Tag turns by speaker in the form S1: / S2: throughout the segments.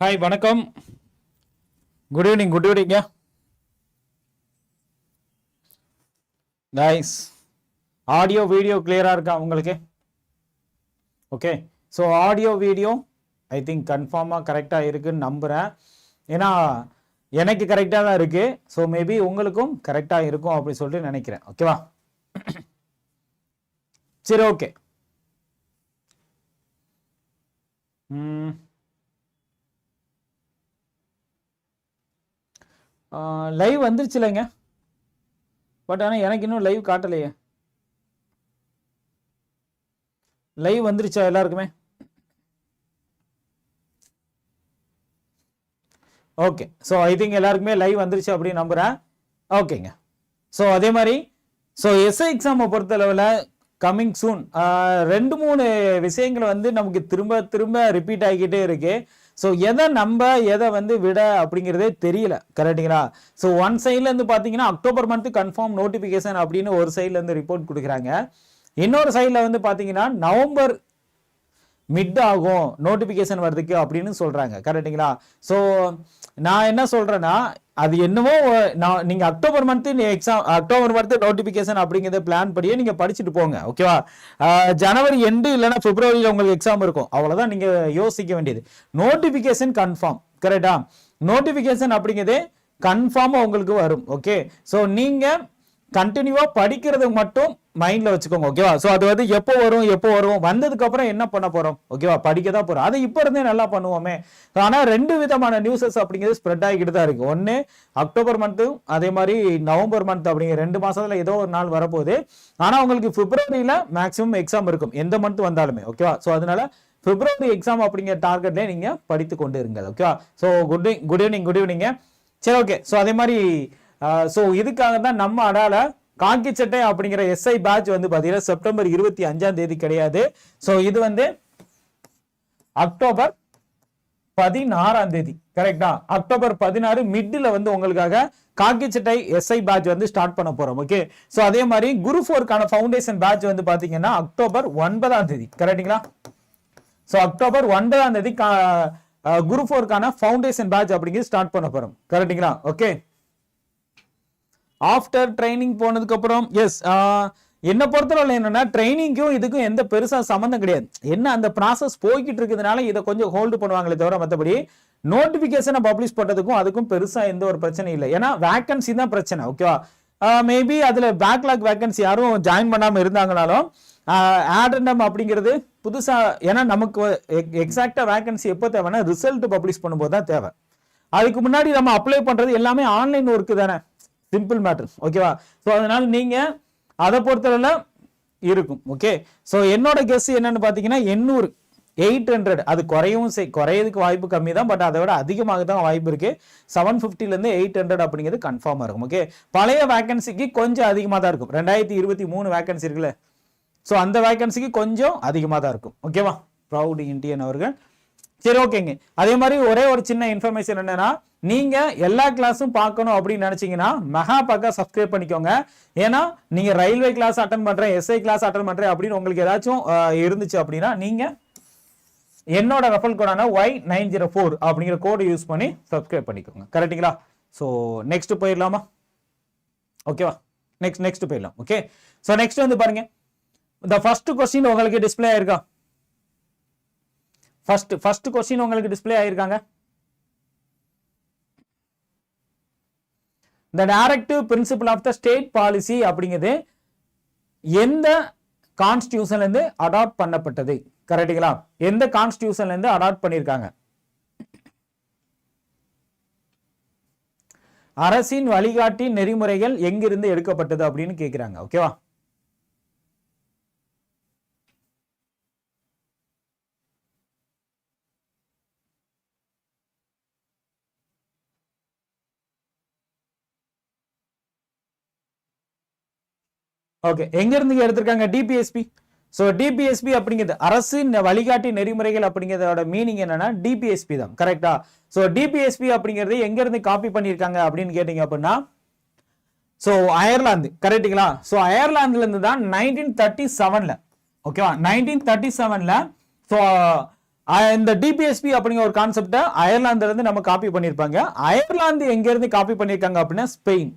S1: Hi வணக்கம். Good evening good ஈவினிங்க nice audio video கிளியராக இருக்கா உங்களுக்கு? Okay so audio video I think கன்ஃபார்மாக கரெக்டாக இருக்குன்னு நம்புகிறேன் ஏன்னா எனக்கு கரெக்டாக தான் இருக்குது ஸோ மேபி உங்களுக்கும் கரெக்டாக இருக்கும் அப்படின்னு சொல்லிட்டு நினைக்கிறேன். ஓகேவா சரி ஓகே ம். லைவ் வந்துருச்சு இல்லைங்க பட் ஆனால் எனக்கு இன்னும் லைவ் காட்டலையே. லைவ் வந்துருச்சா எல்லாருக்குமே? ஓகே ஸோ ஐ திங்க் எல்லாருக்குமே லைவ் வந்துருச்சு அப்படின்னு நம்புகிறேன் ஓகேங்க ஸோ அதே மாதிரி ஸோ எஸ்ஐ எக்ஸாமை பொறுத்த அளவில் கம்மிங் சூன் ரெண்டு மூணு விஷயங்கள் வந்து நமக்கு திரும்ப திரும்ப ரிப்பீட் ஆகிக்கிட்டே இருக்குது ஸோ எதை நம்ப எதை வந்து விட அப்படிங்கிறதே தெரியல கரெக்டுங்களா ஸோ ஒன் சைட்லேருந்து பார்த்தீங்கன்னா அக்டோபர் மந்த்து கன்ஃபார்ம் நோட்டிஃபிகேஷன் அப்படின்னு ஒரு சைட்லேருந்து ரிப்போர்ட் கொடுக்குறாங்க. இன்னொரு சைடில் வந்து பார்த்தீங்கன்னா நவம்பர் மிட் ஆகும் நோட்டிஃபிகேஷன் வர்றதுக்கு அப்படின்னு சொல்கிறாங்க கரெக்டுங்களா ஸோ நான் என்ன சொல்கிறேன்னா அது என்னவோ நான் நீங்கள் October month exam October month notification அப்படிங்கிறத பிளான் படியே நீங்கள் படிச்சுட்டு போங்க ஓகேவா ஜனவரி எண்டு இல்லைன்னா பிப்ரவரியில் உங்களுக்கு எக்ஸாம் இருக்கும். அவ்வளோதான் நீங்கள் யோசிக்க வேண்டியது. நோட்டிஃபிகேஷன் கன்ஃபார்ம் கரெக்டா நோட்டிஃபிகேஷன் அப்படிங்கிறதே கன்ஃபார்மாக உங்களுக்கு வரும் ஓகே ஸோ நீங்கள் கண்டினியூவாக படிக்கிறது மட்டும் மைண்டில் வச்சுக்கோங்க ஓகேவா ஸோ அது வந்து எப்போ வரும் எப்போ வரும் வந்ததுக்கப்புறம் என்ன பண்ண போகிறோம் ஓகேவா படிக்க தான் போகிறோம் அதை இப்போ இருந்தே நல்லா பண்ணுவோமே. ஆனால் ரெண்டு விதமான நியூஸஸ் அப்படிங்கிறது ஸ்ப்ரெட் ஆகிக்கிட்டு தான் இருக்குது ஒன்று அக்டோபர் மந்த்தும் அதே மாதிரி நவம்பர் மந்த் அப்படிங்கிற ரெண்டு மாதத்தில் ஏதோ ஒரு நாள் வரப்போகுது. ஆனால் உங்களுக்கு பிப்ரவரியில் மேக்ஸிமம் எக்ஸாம் இருக்கும். எந்த மந்த் வந்தாலுமே ஓகேவா ஸோ அதனால பிப்ரவரி எக்ஸாம் அப்படிங்கிற டார்கெட்லேயே நீங்கள் படித்து கொண்டு இருங்கள் ஓகேவா so good good evening good evening சரி ஓகே ஸோ அதே மாதிரி ஸோ இதுக்காக தான் நம்ம அடால காக்கி சட்டை அப்படிங்கிற எஸ்ஐ பேட்ச் வந்து பார்த்தீங்கன்னா செப்டம்பர் இருபத்தி அஞ்சாம் தேதி கிடையாது. ஸோ இது வந்து அக்டோபர் பதினாறாம் தேதி கரெக்டா அக்டோபர் பதினாறு மிட்ல வந்து உங்களுக்காக காக்கி சட்டை எஸ்ஐ பேட்ச் வந்து ஸ்டார்ட் பண்ண போறோம் ஓகே ஸோ அதே மாதிரி குரு ஃபோர்க்கான ஃபவுண்டேஷன் பேட்ச் வந்து பாத்தீங்கன்னா அக்டோபர் ஒன்பதாம் தேதி கரெக்டுங்களா ஸோ அக்டோபர் ஒன்பதாம் தேதி கா- குரு ஃபோருக்கான ஃபவுண்டேஷன் பேட்ச் அப்படிங்கிறது ஸ்டார்ட் பண்ண போறோம் கரெக்டுங்களா ஓகே ஆஃப்டர் ட்ரைனிங் போனதுக்கப்புறம் எஸ் என்னை பொறுத்தவரை என்னன்னா ட்ரைனிங்க்கும் இதுக்கும் எந்த பெருசாக சம்மந்தம் கிடையாது. என்ன அந்த ப்ராசஸ் போய்கிட்டு இருக்கிறதுனால இதை கொஞ்சம் ஹோல்டு பண்ணுவாங்களே தவிர மற்றபடி நோட்டிபிகேஷனை பப்ளிஷ் பண்ணுறதுக்கும் அதுக்கும் பெருசாக எந்த ஒரு பிரச்சனை இல்லை. ஏன்னா வேக்கன்சி தான் பிரச்சனை ஓகேவா மேபி அதில் பேக்லாக் வேகன்சி யாரும் ஜாயின் பண்ணாமல் இருந்தாங்கனாலும் ஆடண்டம் அப்படிங்கிறது புதுசாக ஏன்னா நமக்கு எக்ஸாக்டாக வேகன்சி எப்போ தேவைன்னா ரிசல்ட் பப்ளிஷ் பண்ணும்போது தான் தேவை. அதுக்கு முன்னாடி நம்ம அப்ளை பண்ணுறது எல்லாமே ஆன்லைன் ஒர்க்கு தானே. சிம்பிள் மேட்டர் ஓகேவா ஸோ அதனால நீங்க அதை பொறுத்தவரையில் இருக்கும். ஓகே ஸோ என்னோட கெஸ் என்னன்னு பார்த்தீங்கன்னா எண்ணூறு எயிட் ஹண்ட்ரட் அது குறையவும் செய் குறையதுக்கு வாய்ப்பு கம்மி தான் பட் அதை விட அதிகமாக தான் வாய்ப்பு இருக்கு. செவன் ஃபிஃப்டிலேருந்து எயிட் ஹண்ட்ரட் அப்படிங்கிறது கன்ஃபார்மாக இருக்கும். ஓகே பழைய வேகன்சிக்கு கொஞ்சம் அதிகமாக தான் இருக்கும். ரெண்டாயிரத்தி இருபத்தி மூணு வேகன்சி இருக்குல்ல? ஸோ அந்த வேகன்சிக்கு கொஞ்சம் அதிகமாக தான் இருக்கும் ஓகேவா ப்ரௌட் இந்தியன் அவர்கள். சரி ஓகேங்க அதே மாதிரி ஒரே ஒரு சின்ன இன்ஃபர்மேஷன் என்னன்னா நீங்க எல்லா கிளாஸும் பார்க்கணும் அப்படின்னு நினைச்சீங்கன்னா மெகா பக்கா சப்ஸ்கிரைப் பண்ணிக்கோங்க. ஏன்னா நீங்க ரயில்வே கிளாஸ் அட்டன் பண்றேன் எஸ்ஐ கிளாஸ் அட்டன் பண்றேன் அப்படின்னு உங்களுக்கு ஏதாச்சும் இருந்துச்சு அப்படின்னா நீங்க என்னோட ரெஃபல் கோடான ஒய் நைன் ஜீரோ ஃபோர் அப்படிங்கிற கோடு யூஸ் பண்ணி சப்ஸ்கிரைப் பண்ணிக்கோங்க. கரெக்ட்டுங்களா? ஸோ நெக்ஸ்ட் போயிடலாமா? ஓகேவா நெக்ஸ்ட் நெக்ஸ்ட் போயிடலாம். ஓகே ஸோ நெக்ஸ்ட் வந்து பாருங்க. இந்த ஃபர்ஸ்ட் கொஸ்டின் உங்களுக்கு டிஸ்ப்ளே ஆயிருக்கா? ஃபர்ஸ்ட் ஃபர்ஸ்ட் கொஸ்டின் உங்களுக்கு டிஸ்ப்ளே ஆயிருக்காங்க? The directive principle of the state policy அப்படிங்கிறது எந்த கான்ஸ்டியூஷன்லேருந்து அடாப்ட் பண்ணப்பட்டது? கரெக்டுங்களா எந்த கான்ஸ்டியூஷன்லேருந்து அடாப்ட் பண்ணியிருக்காங்க அரசின் வழிகாட்டி நெறிமுறைகள் எங்கிருந்து எடுக்கப்பட்டது அப்படின்னு கேட்குறாங்க ஓகேவா ஓகே எங்க இருந்து எடுத்திருக்காங்க? டிபிஎஸ்பி ஸோ டிபிஎஸ்பி அப்படிங்கிறது அரசு வழிகாட்டி நெறிமுறைகள் அப்படிங்கிறதோட மீனிங் என்னன்னா டிபிஎஸ்பி தான் கரெக்டா ஸோ டிபிஎஸ்பி அப்படிங்கிறது எங்க இருந்து காப்பி பண்ணியிருக்காங்க அப்படின்னு கேட்டீங்க அப்படின்னா ஸோ அயர்லாந்து கரெக்டுங்களா ஸோ அயர்லாந்துல இருந்து தான் நைன்டீன் தேர்ட்டி செவன்ல ஓகேவா நைன்டீன் தேர்ட்டி செவன்ல ஸோ இந்த டிபிஎஸ்பி அப்படிங்கிற ஒரு கான்செப்டை அயர்லாந்துல இருந்து நம்ம காப்பி பண்ணியிருப்பாங்க. அயர்லாந்து எங்க இருந்து காப்பி பண்ணியிருக்காங்க அப்படின்னா ஸ்பெயின்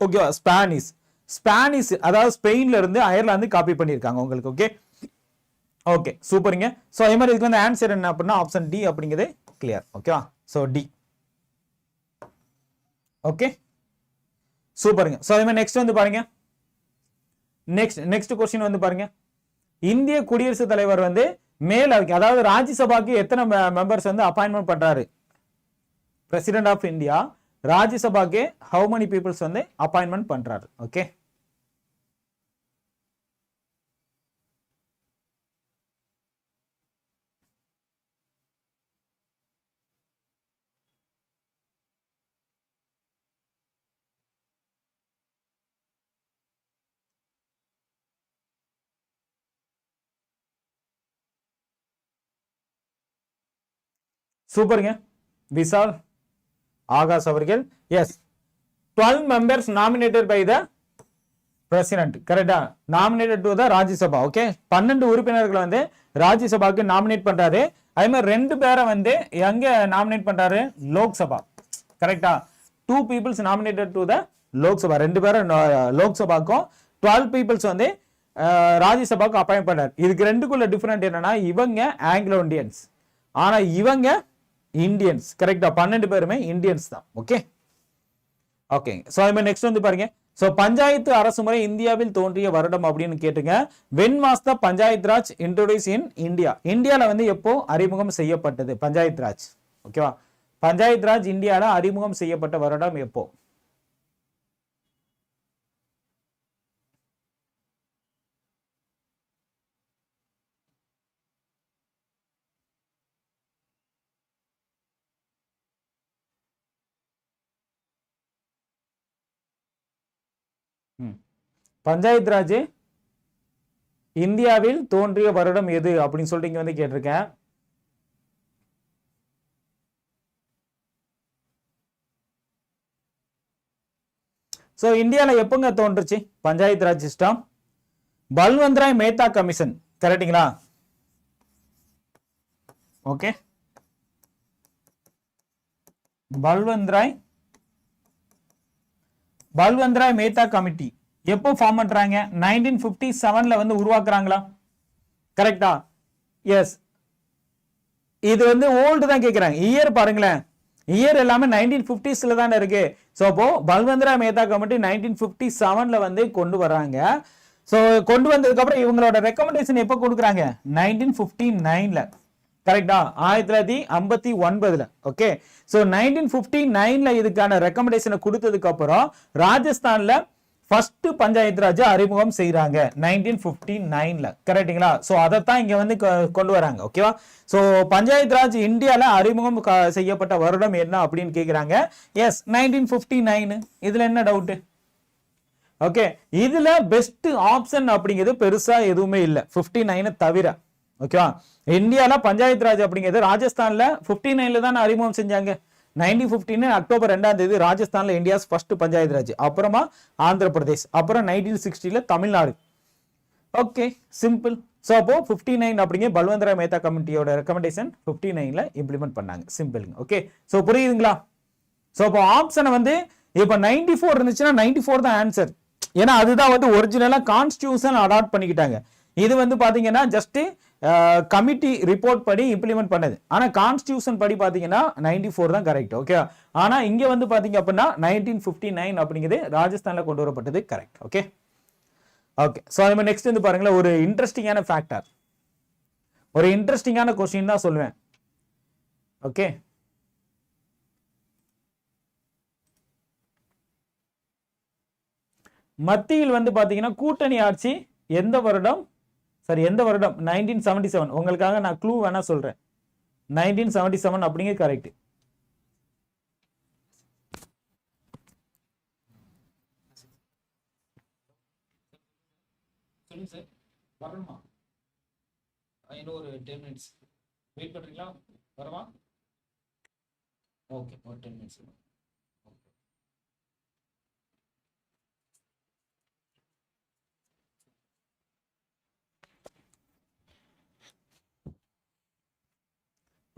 S1: ஓகேவா ஸ்பானிஷ் ஸ்பானிஷ் அதாவது ஸ்பெயின்ல இருந்து அயர்லாந்து காப்பி பண்ணியிருக்காங்க உங்களுக்கு ஓகே ஓகே சூப்பருங்க ஸோ அதே மாதிரி இதுக்கு வந்து ஆன்சர் என்ன அப்படின்னா ஆப்ஷன் டி அப்படிங்கிறது கிளியர் ஓகேவா ஸோ டி ஓகே சூப்பருங்க ஸோ அதே மாதிரி நெக்ஸ்ட் வந்து பாருங்க. நெக்ஸ்ட் நெக்ஸ்ட் கொஸ்டின் வந்து பாருங்க. இந்திய குடியரசுத் தலைவர் வந்து மேல் அதாவது ராஜ்யசபாக்கு எத்தனை மெம்பர்ஸ் வந்து அப்பாயின்மெண்ட் பண்றாரு? பிரசிடென்ட் ஆஃப் இந்தியா ராஜ்யசபாக்கு ஹவு மெனி பீப்புள்ஸ் வந்து அப்பாயின்மெண்ட் பண்றாரு? ஓகே சூப்பருங்க. விசால் ஆகாஷ் அவர்கள் yes twelve members nominated by the president கரெக்டா nominated to the Rajya Sabha okay பன்னெண்டு உறுப்பினர்களை வந்து ராஜ்யசபாவுக்கு நாமினேட் பண்றாரு. அதே மாதிரி ரெண்டு பேரை வந்து எங்க நாமினேட் பண்றாரு? லோக்சபா. கரெக்டா two peoples nominated to the Lok Sabha. ரெண்டு பேரும் லோக்சபாக்கும் டுவெல் பீப்புள்ஸ் வந்து ராஜ்யசபாவுக்கு ராஜ்யசபாக்கு அப்பாயிண்ட் பண்றாரு இதுக்கு ரெண்டுக்குள்ள டிஃபரெண்ட் என்னன்னா இவங்க ஆங்கிலோ இண்டியன்ஸ் ஆனா இவங்க இந்தியன்ஸ் கரெக்டா பன்னெண்டு பேருமே இந்தியன்ஸ் தான். ஓகே ஓகே ஸோ அது மாதிரி நெக்ஸ்ட் வந்து பாருங்க. ஸோ பஞ்சாயத்து அரசு முறை இந்தியாவில் தோன்றிய வருடம் அப்படின்னு கேட்டுங்க. When was the panchayat raj introduce in India இந்தியாவில் வந்து எப்போ அறிமுகம் செய்யப்பட்டது? பஞ்சாயத் ராஜ். ஓகேவா பஞ்சாயத் ராஜ் இந்தியாவில் அறிமுகம் செய்யப்பட்ட வருடம் எப்போ? பஞ்சாயத் ராஜ் இந்தியாவில் தோன்றிய வருடம் எது அப்படின்னு சொல்லிட்டு வந்து கேட்டிருக்கேன். ஸோ இந்தியாவில் எப்போங்க தோன்றுச்சு? Panchayat raj system Balwantrai Mehta commission. கரெக்டுங்களா ஓகே பல்வந்த்ராய் பல்வந்த்ராய் மேத்தா கமிட்டி. எப்போ ஃபார்ம் பண்றாங்க? நைன்டீன் ஃபிஃப்டி செவன்ல வந்து உருவாக்குறாங்களா? கரெக்டா எஸ் இது வந்து ஓல்டு தான் கேட்குறாங்க இயர் பாருங்களேன். இயர் எல்லாமே நைன்டீன் ஃபிஃப்டிஸில் தானே இருக்கு. ஸோ அப்போ Balwantrai Mehta committee nineteen fifty செவனில் வந்து கொண்டு வர்றாங்க ஸோ கொண்டு வந்ததுக்கப்புறம் இவங்களோட ரெக்கமெண்டேஷன் எப்போ கொடுக்குறாங்க? நைன்டீன் ஃபிஃப்டி நைனில் கரெக்டா ஆயிரத்தி தொள்ளாயிரத்தி ஐம்பத்தி ஒன்பதுல. ஓகே ஸோ நைன்டீன் ஃபிஃப்டி நைனில் இதுக்கான ரெக்கமெண்டேஷனை கொடுத்ததுக்கப்புறம் ராஜஸ்தானில் ஃபர்ஸ்ட் பஞ்சாயத்து ராஜ் அறிமுகம் செய்கிறாங்க நைன்டீன் ஃபிஃப்டி நைனில் கரெக்டுங்களா ஸோ அதைத்தான் இங்கே வந்து கொ- கொண்டு வராங்க ஓகேவா ஸோ பஞ்சாயத்து ராஜ் இந்தியாவில் அறிமுகம் க- செய்யப்பட்ட வருடம் என்ன அப்படின்னு கேட்குறாங்க எஸ் நைன்டீன் ஃபிஃப்டி நைனு இதில் என்ன டவுட்டு ஓகே இதில் பெஸ்ட் ஆப்ஷன் அப்படிங்கிறது பெருசாக எதுவுமே இல்லை ஃபிஃப்டி நைனை தவிர ஓகேவா இந்தியாவில் பஞ்சாயத்து ராஜ் அப்படிங்கிறது ராஜஸ்தானில் ஃபிஃப்டி நைனில் தான் அறிமுகம் செஞ்சாங்க? நைன்டீன் ஃபிஃப்டின் அக்டோபர் ரெண்டாம் தேதி ராஜஸ்தான்ல இந்தியாஸ் ஃபர்ஸ்ட் பஞ்சாயத்து ராஜ் அப்புறமா ஆந்திர பிரதேஷ் அப்புறம் நைன்டீன் சிக்ஸ்டில தமிழ்நாடு. Okay simple. ஸோ அப்போ ஃபிஃப்டி நைன் அப்படிங்க பல்வந்தரா மேத்தா கமிட்டியோட ரெக்கமெண்டேஷன் ஃபிஃப்டி நைன்ல இம்ப்ளிமெண்ட் பண்ணாங்க. சிம்பிளுங்க ஓகே ஸோ புரியுதுங்களா? ஸோ அப்போ ஆப்ஷனை வந்து இப்போ நைன்டி ஃபோர் இருந்துச்சுன்னா நைன்டி ஃபோர் தான் ஆன்சர் ஏன்னா அதுதான் வந்து ஒரிஜினலாக கான்ஸ்டியூஷன் அடாப்ட் பண்ணிக்கிட்டாங்க. இது வந்து பார்த்தீங்கன்னா ஜஸ்ட்டு கமிட்டி ரிப்போர்ட் படி இம்ப்ளிமெண்ட் பண்ணது. ஆனால் கான்ஸ்டியூஷன் படி பார்த்தீங்கன்னா நைன்டி ஃபோர் தான் கரெக்ட் ஓகே ஆனால் இங்கே வந்து பார்த்தீங்க அப்படின்னா நைன்டீன் ஃபிஃப்டி நைன் அப்படிங்கிறது ராஜஸ்தானில் கொண்டு வரப்பட்டது கரெக்ட் ஓகே ஓகே ஸோ அது மாதிரி நெக்ஸ்ட் வந்து பாருங்களேன் ஒரு இன்ட்ரெஸ்டிங்கான ஃபேக்டர் ஒரு இன்ட்ரெஸ்டிங்கான கொஸ்டின் தான் சொல்லுவேன். ஓகே மத்தியில் வந்து பார்த்தீங்கன்னா கூட்டணி ஆட்சி எந்த வருடம்? சார் எந்த வருடம்? நைன்டீன் செவன்டி செவன் உங்களுக்காக நான் க்ளூ வேணா சொல்றேன். நைன்டீன் செவன்டி செவன் அப்படிங்க கரெக்ட் வரணுமா? இன்னும் ஒரு டென் மினிட்ஸ் வெயிட் பண்றீங்களா? வரமா ஓகே ஒரு டென் மினிட்ஸ்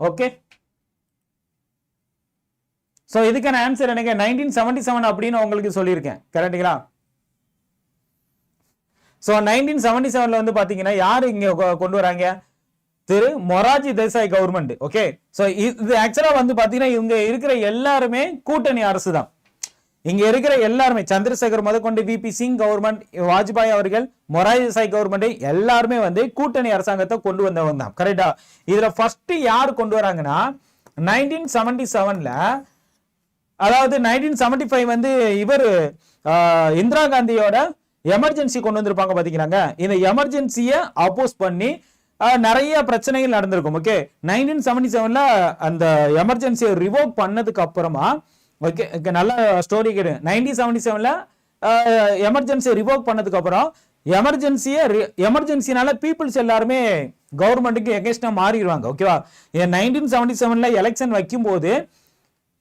S1: ஓகே ஸோ இதுக்கான ஆன்சர் எனக்கு நைன்டீன் செவன்டி செவன் அப்படின்னு உங்களுக்கு சொல்லியிருக்கேன். கரெக்டுங்களா ஸோ நைன்டீன் செவன்டி செவன்ல வந்து பார்த்தீங்கன்னா யார் இங்கே கொண்டு வராங்க? Thiru Morarji Desai government okay so இது ஆக்சுவலாக வந்து பார்த்தீங்கன்னா இவங்க இருக்கிற எல்லாருமே கூட்டணி அரசு தான் இங்க இருக்கிற எல்லாருமே சந்திரசேகர் முதற்கொண்டு விபி சிங் கவர்மெண்ட் வாஜ்பாய் அவர்கள் மொராஜிசாய் கவர்மெண்ட் எல்லாருமே வந்து கூட்டணி அரசாங்கத்தை கொண்டு வந்தவங்க தான். கரெக்டா இதுல ஃபர்ஸ்ட் யார் கொண்டு வராங்கன்னா நைன்டீன் செவன்டி செவன்ல அதாவது நைன்டீன் செவன்டி ஃபைவ் வந்து இவர் இந்திரா காந்தியோட எமர்ஜென்சி கொண்டு வந்திருப்பாங்க பாத்தீங்கன்னாங்க. இந்த எமர்ஜென்சியை அப்போஸ் பண்ணி நிறைய பிரச்சனைகள் நடந்திருக்கும் ஓகே நைன்டீன் செவன்டி செவன்ல அந்த எமர்ஜென்சியை ரிவோக் பண்ணதுக்கு அப்புறமா ஓகே நல்ல ஸ்டோரி கேடு நைன்டீன் செவன்டி செவனில் எமர்ஜென்சி ரிவோக் பண்ணதுக்கு அப்புறம் எமர்ஜென்சியை எமர்ஜென்சினால பீப்புள்ஸ் எல்லாருமே கவர்மெண்ட்டுக்கு எகேஸ்டாக மாறிடுவாங்க ஓகேவா நைன்டீன் செவன்டி செவனில் எலெக்ஷன் வைக்கும்போது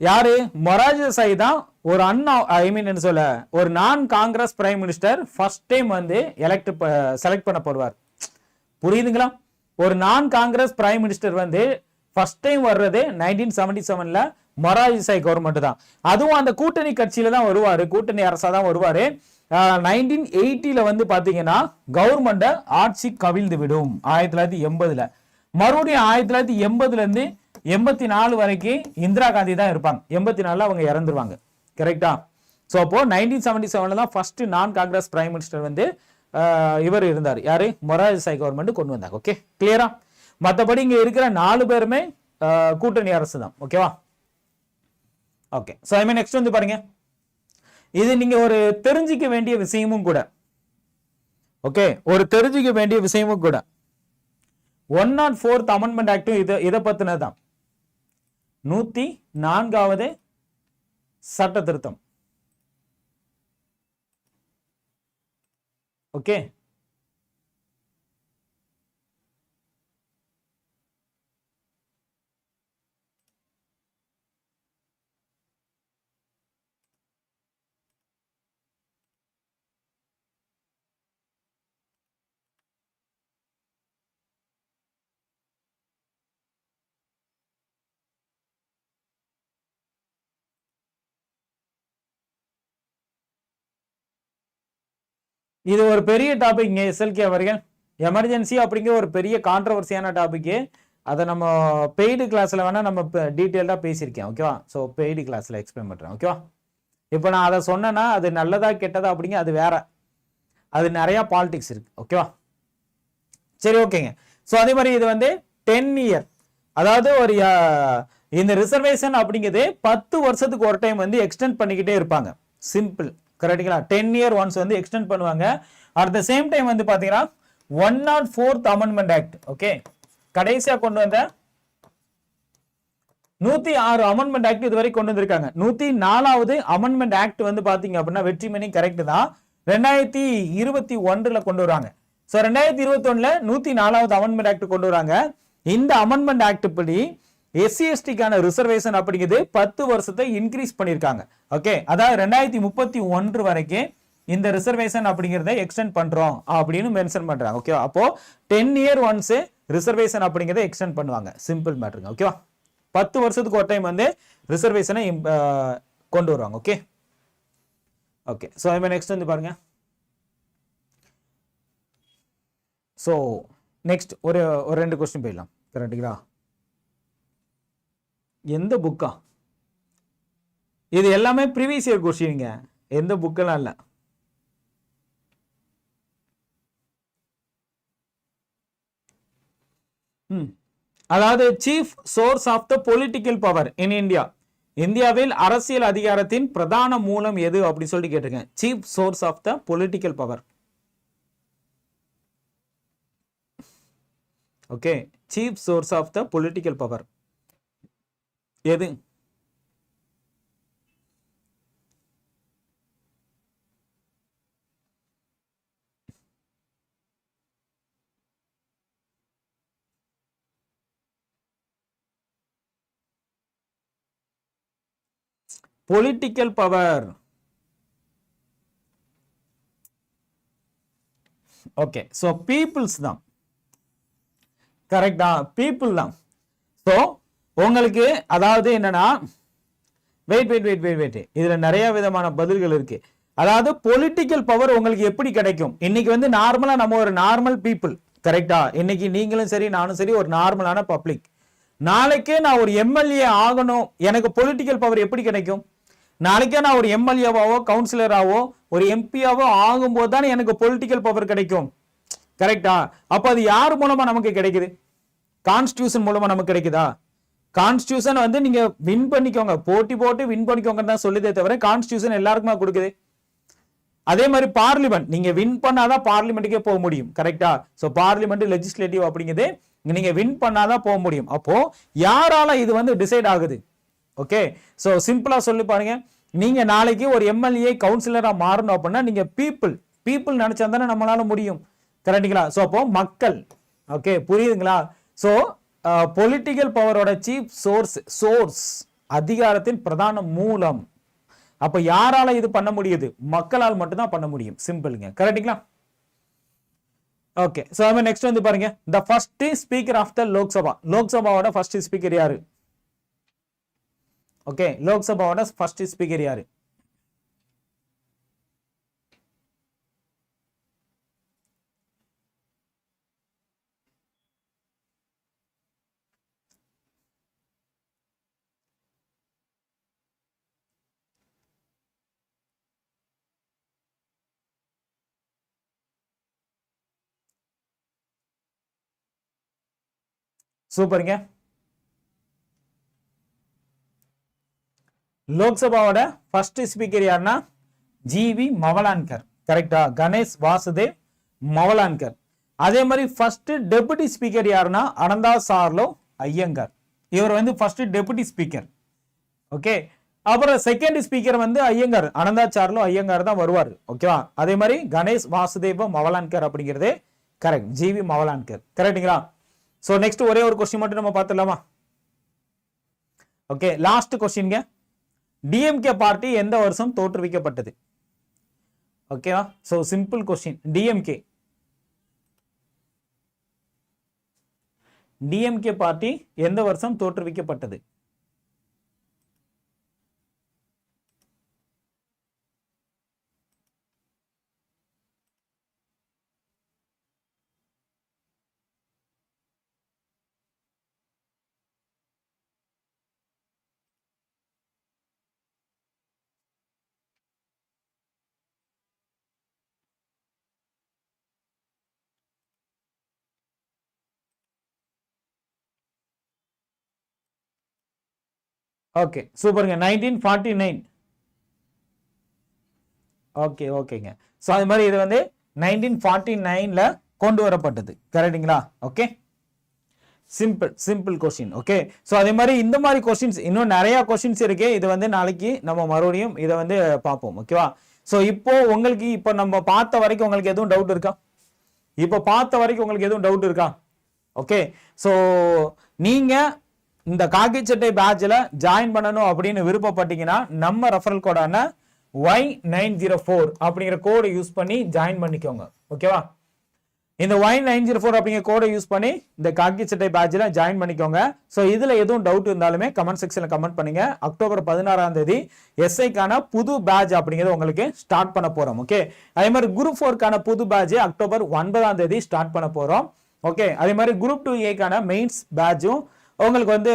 S1: யாரு? மொராஜ் சாய் தான் ஒரு அண்ணா ஐ மீன் என்ன சொல்ல ஒரு நான் Congress prime minister first time வந்து எலெக்ட் செலக்ட் பண்ணப்படுவார் புரியுதுங்களா? ஒரு நான் காங்கிரஸ் பிரைம் மினிஸ்டர் வந்து ஃபர்ஸ்ட் டைம் வர்றது நைன்டீன் செவன்டி செவனில் மொராஜ் தேசாய் கவர்மெண்ட் தான். அதுவும் அந்த கூட்டணி கட்சியில தான் வருவாரு. கூட்டணி அரசா தான் வருவாரு நைன்டீன் எயிட்டில வந்து பாத்தீங்கன்னா கவர்மெண்ட்டை ஆட்சி கவிழ்ந்து விடும். ஆயிரத்தி தொள்ளாயிரத்தி எண்பதுல. மறுபடியும் ஆயிரத்தி தொள்ளாயிரத்தி எண்பதுல இருந்து எண்பத்தி நாலு வரைக்கும் இந்திரா காந்தி தான் இருப்பாங்க. எண்பத்தி நாலுல அவங்க இறந்துருவாங்க. கரெக்டா ஸோ அப்போ நைன்டீன் செவன்டி செவன்ல தான் ஃபர்ஸ்ட் நான் காங்கிரஸ் பிரைம் மினிஸ்டர் வந்து இவர் இருந்தார். யாரு? மொராஜிசாய் கவர்மெண்ட் கொண்டு வந்தாங்க. ஓகே கிளியரா மற்றபடி இங்க இருக்கிற நாலு பேருமே கூட்டணி அரசு தான் ஓகேவா okay so I mean next வந்து பாருங்க. இது நீங்க ஒரு தெரிஞ்சிக்க வேண்டிய விஷயமும் கூட. ஓகே ஒரு தெரிஞ்சிக்க வேண்டிய விஷயமும் கூட. ஒன் நாட் ஃபோர்த் அமெண்ட்மெண்ட் ஆக்டும் இதை இதை பற்றினது தான் நூத்தி நான்காவது சட்ட திருத்தம். ஓகே இது ஒரு பெரிய டாபிக்ங்க எஸ்எல்கே அவர்கள். எமர்ஜென்சி அப்படிங்கிற ஒரு பெரிய கான்ட்ரவர்சியான டாபிக்கு அதை நம்ம பெய்டு கிளாஸில் வேணால் நம்ம டீட்டெயில்டாக பேசியிருக்கேன் ஓகேவா ஸோ பெய்டு கிளாஸில் எக்ஸ்பிளைன் பண்ணுறேன் ஓகேவா இப்போ நான் அதை சொன்னேன்னா அது நல்லதா கெட்டதா அப்படிங்க அது வேற. அது நிறையா பாலிடிக்ஸ் இருக்குது ஓகேவா சரி ஓகேங்க ஸோ அதே மாதிரி இது வந்து டென் இயர் அதாவது ஒரு இந்த ரிசர்வேஷன் அப்படிங்கிறது பத்து வருஷத்துக்கு ஒரு டைம் வந்து எக்ஸ்டெண்ட் பண்ணிக்கிட்டே இருப்பாங்க. சிம்பிள் கரெக்டுங்களா டென் இயர் ஒன்ஸ் வந்து எக்ஸ்டெண்ட் பண்ணுவாங்க. அட் த சேம் டைம் வந்து பாத்தீங்கன்னா one nought fourth amendment act okay கடைசியா கொண்டு வந்த நூத்தி ஆறு அமெண்ட்மெண்ட் ஆக்ட் இதுவரை கொண்டு வந்திருக்காங்க. நூத்தி நாலாவது அமெண்ட்மெண்ட் ஆக்ட் வந்து பாத்தீங்க அப்படின்னா வெற்றிமணி கரெக்ட் தான். ரெண்டாயிரத்தி இருபத்தி ஒன்றுல கொண்டு வராங்க. ஸோ ரெண்டாயிரத்தி இருபத்தி ஒண்ணுல நூத்தி நாலாவது அமெண்ட்மெண்ட் ஆக்ட் கொண்டு வராங்க. இந்த அமெண்ட்மெண்ட் ஆக்ட் படி எஸ்சி எஸ்டிக்கான ரிசர்வேஷன் அப்படிங்கிறது பத்து வருஷத்தை இன்க்ரீஸ் பண்ணியிருக்காங்க ஓகே அதாவது ரெண்டாயிரத்தி முப்பத்தி ஒன்று வரைக்கும் இந்த ரிசர்வேஷன் அப்படிங்கிறத எக்ஸ்டெண்ட் பண்ணுறோம் அப்படின்னு மென்ஷன் பண்ணுறாங்க ஓகேவா அப்போ டென் இயர் ஒன்ஸ் ரிசர்வேஷன் அப்படிங்கிறத எக்ஸ்டெண்ட் பண்ணுவாங்க. சிம்பிள் மேட்ருங்க ஓகேவா பத்து வருஷத்துக்கு ஒரு டைம் வந்து ரிசர்வேஷனை கொண்டு வருவாங்க. ஓகே ஓகே ஸோ இப்போ நெக்ஸ்ட் வந்து பாருங்க. ஸோ நெக்ஸ்ட் ஒரு ஒரு ரெண்டு கொஸ்டின் போயிடலாம். கரெக்டுங்களா எந்த புக்கா இது எல்லாமே ப்ரீவியஸ் இயர் கொஸ்டினுங்க எந்த புக்கெல்லாம் இல்லை. ம். அதாவது chief source of the political power in India இந்தியாவில் அரசியல் அதிகாரத்தின் பிரதான மூலம் எது அப்படின்னு சொல்லிட்டு கேட்டிருக்கேன். Chief source of the political power okay chief source of the political power எது? Political power okay so peoples தான். கரெக்டா பீப்புள் தான். ஸோ உங்களுக்கு அதாவது என்னன்னா wait wait wait wait wait இதுல நிறைய விதமான பதில்கள் இருக்கு. அதாவது பொலிட்டிக்கல் பவர் உங்களுக்கு எப்படி கிடைக்கும்? இன்னைக்கு வந்து நார்மலா நம்ம ஒரு நார்மல் பீப்புள் கரெக்டா இன்னைக்கு நீங்களும் சரி நானும் சரி ஒரு நார்மலான பப்ளிக் நாளைக்கே நான் ஒரு எம்எல்ஏ ஆகணும். எனக்கு பொலிட்டிக்கல் பவர் எப்படி கிடைக்கும்? நாளைக்கே நான் ஒரு எம்எல்ஏவாவோ கவுன்சிலராவோ ஒரு எம்பியாவோ ஆகும்போது தானே எனக்கு பொலிட்டிக்கல் பவர் கிடைக்கும். கரெக்டா அப்போ அது யார் மூலமா நமக்கு கிடைக்குது? கான்ஸ்டியூஷன் மூலமா நமக்கு கிடைக்குதா? கான்ஸ்டியூஷன் வந்து நீங்க வின் பண்ணிக்கோங்க. போட்டி போட்டு வின் பண்ணிக்கோங்க தான் சொல்லுதே தவிர கான்ஸ்டியூஷன் எல்லாருக்குமா கொடுக்குது. அதே மாதிரி பார்லிமெண்ட் நீங்க வின் பண்ணாதான் பார்லிமெண்ட்டுக்கே போக முடியும். கரெக்டா ஸோ பார்லிமெண்ட் லெஜிஸ்லேட்டிவ் அப்படிங்கிறது நீங்க வின் பண்ணாதான் போக முடியும். அப்போ யாரால இது வந்து டிசைட் ஆகுது? ஓகே ஸோ சிம்பிளா சொல்லி பாருங்க. நீங்க நாளைக்கு ஒரு எம்எல்ஏ கவுன்சிலரா மாறணும் அப்படின்னா நீங்க பீப்புள் பீப்புள் நினைச்சா தானே நம்மளால முடியும். கரெக்டுங்களா ஸோ அப்போ மக்கள். ஓகே புரியுதுங்களா? ஸோ பொலிட்டிக்கல் பவரோட சீஃப் சோர்ஸ் சோர்ஸ் அதிகாரத்தின் பிரதான மூலம். அப்ப யாரால இது பண்ண முடியுது? மக்களால் மட்டும்தான் பண்ண முடியும். சிம்பிளுங்க கரெக்டுங்களா ஓகே ஸோ அது நெக்ஸ்ட் வந்து பாருங்க. The first speaker of the Lok Sabha லோக்சபாவோட first speaker யாரு? ஓகே லோக்சபாவோட ஃபர்ஸ்ட் ஸ்பீக்கர் யாரு? சூப்பருங்க. லோக்சபாவோட ஃபர்ஸ்ட் ஸ்பீக்கர் யாருன்னா ஜிவி மவலான்கர் கரெக்டா கணேஷ் வாசுதேவ் மவலான்கர் அதே மாதிரி ஃபர்ஸ்ட் டெபுட்டி ஸ்பீக்கர் யாருன்னா அனந்தா சார்லோ ஐயங்கர். இவர் வந்து ஃபர்ஸ்ட் டெபுட்டி ஸ்பீக்கர் ஓகே அப்புறம் செகண்ட் ஸ்பீக்கர் வந்து ஐயங்கார். அனந்தா சார்லோ ஐயங்கார் தான் வருவார். ஓகேவா அதே மாதிரி கணேஷ் வாசுதேவ மவலான்கர் அப்படிங்கிறது கரெக்ட் ஜிவி மவலான்கர் கரெக்டுங்களா ஸோ நெக்ஸ்ட் ஒரே ஒரு கொஸ்டின் மட்டும் நம்ம பார்த்துடலாமா? ஓகே லாஸ்ட் கொஸ்டின்ங்க டிஎம்கே பார்ட்டி எந்த வருஷம் தோற்றுவிக்கப்பட்டது? ஓகேவா so simple question DMK DMK party எந்த வருஷம் தோற்றுவிக்கப்பட்டது? ஓகே சூப்பருங்க நைன்டீன் ஃபார்ட்டி நைன் ஓகே ஓகேங்க ஸோ அது மாதிரி இது வந்து நைன்டீன் ஃபார்ட்டி நைனில் கொண்டு வரப்பட்டது. கரெக்டுங்களா okay simple simple question okay so அதே மாதிரி இந்த மாதிரி கொஸ்டின்ஸ் இன்னும் நிறைய கொஸ்டின்ஸ் இருக்கு. இது வந்து நாளைக்கு நம்ம மறுபடியும் இதை வந்து பார்ப்போம் ஓகேவா ஸோ இப்போ உங்களுக்கு இப்போ நம்ம பார்த்த வரைக்கும் உங்களுக்கு எதுவும் டவுட் இருக்கா? இப்போ பார்த்த வரைக்கும் உங்களுக்கு எதுவும் டவுட் இருக்கா? ஓகே ஸோ நீங்கள் இந்த காக்கி சட்டை பேட்சில் ஜாயின் பண்ணணும் அப்படின்னு விருப்பப்பட்டீங்கன்னா நம்ம ரெஃபரல் கோடான ஒய் நைன் ஜீரோ ஃபோர் அப்படிங்கிற கோடை யூஸ் பண்ணி ஜாயின் பண்ணிக்கோங்க. ஓகேவா இந்த ஒய் நைன் ஜீரோ ஃபோர் அப்படிங்கிற கோடை யூஸ் பண்ணி இந்த காக்கி சட்டை பேட்சில் ஜாயின் பண்ணிக்கோங்க. ஸோ இதில் எதுவும் டவுட் இருந்தாலுமே கமெண்ட் செக்ஷனில் கமெண்ட் பண்ணுங்க. அக்டோபர் பதினாறாம் தேதி எஸ்ஐக்கான புது பேட்ச் அப்படிங்கிறது உங்களுக்கு ஸ்டார்ட் பண்ண போகிறோம் ஓகே அதே மாதிரி குரூப் ஃபோர்க்கான புது பேட்ச் அக்டோபர் ஒன்பதாம் தேதி ஸ்டார்ட் பண்ண போகிறோம் ஓகே அதே மாதிரி குரூப் டூ ஏக்கான மெயின்ஸ் பேட்சும் உங்களுக்கு வந்து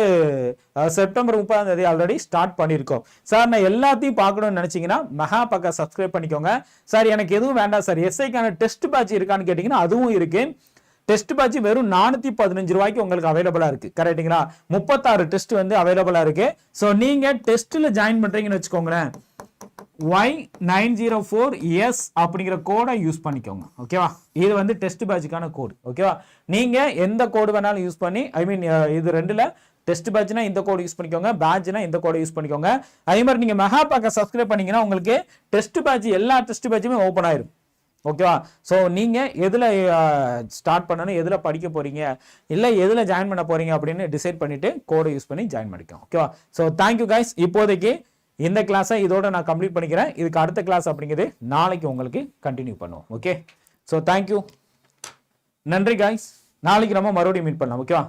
S1: செப்டம்பர் முப்பதாம் தேதி ஆல்ரெடி ஸ்டார்ட் பண்ணியிருக்கோம் சார் நான் எல்லாத்தையும் பார்க்கணும்னு நினச்சிங்கன்னா மெகா பக்கம் சப்ஸ்கிரைப் பண்ணிக்கோங்க. சார் எனக்கு எதுவும் வேண்டாம் சார் எஸ்ஐக்கான டெஸ்ட் பேட்ச் இருக்கான்னு கேட்டிங்கன்னா அதுவும் இருக்குது டெஸ்ட் பேட்ச் வெறும் நானூற்றி பதினஞ்சு ரூபாய்க்கு உங்களுக்கு அவைலபிளாக இருக்குது கரெக்டுங்களா முப்பத்தாறு டெஸ்ட் வந்து அவைலபிளாக இருக்குது ஸோ நீங்கள் டெஸ்ட்டில் ஜாயின் பண்ணுறீங்கன்னு வச்சுக்கோங்களேன். Y nine zero four S அப்படிங்கிற கோடை யூஸ் பண்ணிக்கோங்க. ஓகேவா இது வந்து டெஸ்ட் பேட்சுக்கான கோடு ஓகேவா நீங்கள் எந்த கோடு வேணாலும் யூஸ் பண்ணி ஐ மீன் இது ரெண்டில் டெஸ்ட் பேட்ச்னா இந்த கோடு யூஸ் பண்ணிக்கோங்க பேட்ச்னா இந்த கோடை யூஸ் பண்ணிக்கோங்க. அதே மாதிரி நீங்கள் மெகா பேக்கை சப்ஸ்கிரைப் பண்ணிங்கன்னா உங்களுக்கு டெஸ்ட் பேட்ச் எல்லா டெஸ்ட் பேட்சுமே ஓப்பன் ஆயிரும். ஓகேவா ஸோ நீங்கள் எதில் ஸ்டார்ட் பண்ணணும் எதில் படிக்க போகிறீங்க இல்லை எதில் ஜாயின் பண்ண போகிறீங்க அப்படின்னு டிசைட் பண்ணிவிட்டு கோடை யூஸ் பண்ணி ஜாயின் பண்ணிக்கோங்க ஓகேவா ஸோ தேங்க்யூ கைஸ் இப்போதைக்கு இந்த கிளாஸை இதோட நான் கம்ப்ளீட் பண்ணிக்கிறேன். இதுக்கு அடுத்த கிளாஸ் அப்படிங்கிறது நாளைக்கு உங்களுக்கு கண்டினியூ பண்ணுவோம். ஓகே ஸோ தேங்க்யூ நன்றி காய்ஸ் நாளைக்கு நம்ம மறுபடியும் மீட் பண்ணலாம். ஓகேவா